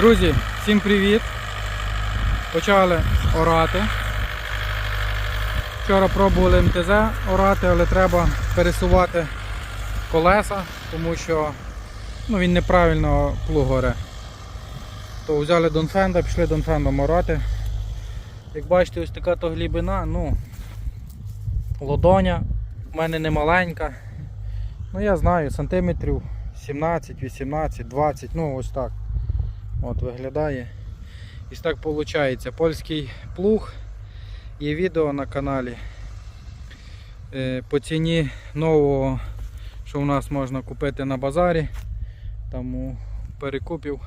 Друзі, всім привіт! Почали орати. Вчора пробували МТЗ орати, але треба пересувати колеса, тому що ну, він неправильно плуг оре. То взяли Донфенда, пішли Донфендом орати. Як бачите, ось така то глибина, ну, лодоня в мене не маленька. Ну я знаю, сантиметрів 17, 18, 20, ну ось так. От виглядає. І так виходить. Польський плуг. Є відео на каналі. Е, По ціні нового, що у нас можна купити на базарі. Там у перекупів.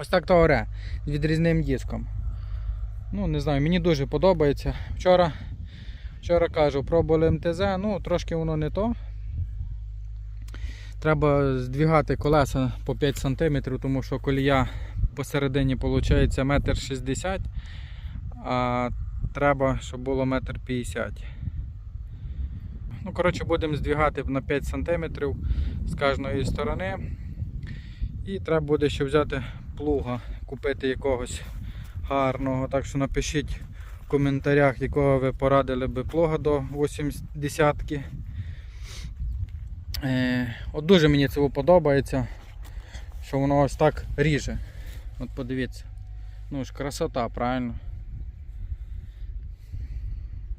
Ось так то з відрізним диском. Ну, не знаю, мені дуже подобається. Вчора, вчора кажу, пробували МТЗ, ну трошки воно не то. Треба здвігати колеса по 5 см, тому що колія посередині виходить 1,60 м, а треба, щоб було 1,50 м. Ну, коротше, будемо здвігати на 5 см з кожної сторони. І треба буде ще взяти плуга, купити якогось гарного. Так що напишіть в коментарях, якого ви порадили би плуга до 80-ки. Е, от дуже мені це подобається, що воно ось так ріже. От подивіться. Ну ж красота, правильно.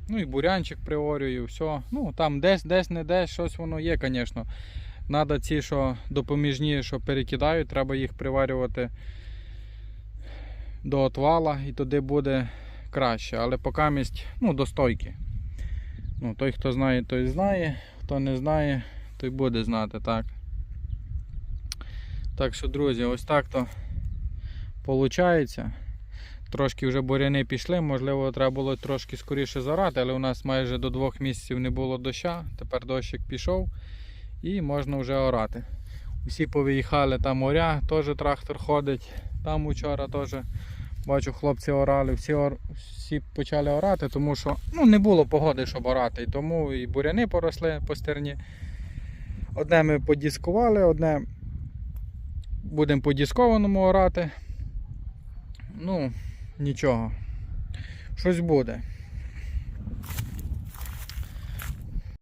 Ну і бурянчик приорюю, все. Ну там десь, десь, не десь щось воно є, звісно. Надо ці, що допоміжні, що перекидають, треба їх приварювати до отвала і туди буде краще. Але поки місць, ну, до стойки. Ну, той, хто знає, той знає, хто не знає, той буде знати, так. Так що, друзі, ось так то виходить. Трошки вже буряни пішли, можливо, треба було трошки скоріше зарати, але у нас майже до двох місяців не було доща. Тепер дощик пішов і можна вже орати. Усі повиїхали там моря, теж трактор ходить. Там вчора теж бачу, хлопці орали, всі, ор... всі почали орати, тому що ну, не було погоди, щоб орати. Тому і буряни поросли по стерні. Одне ми подіскували, одне будемо по діскованому орати. Ну, нічого. Щось буде.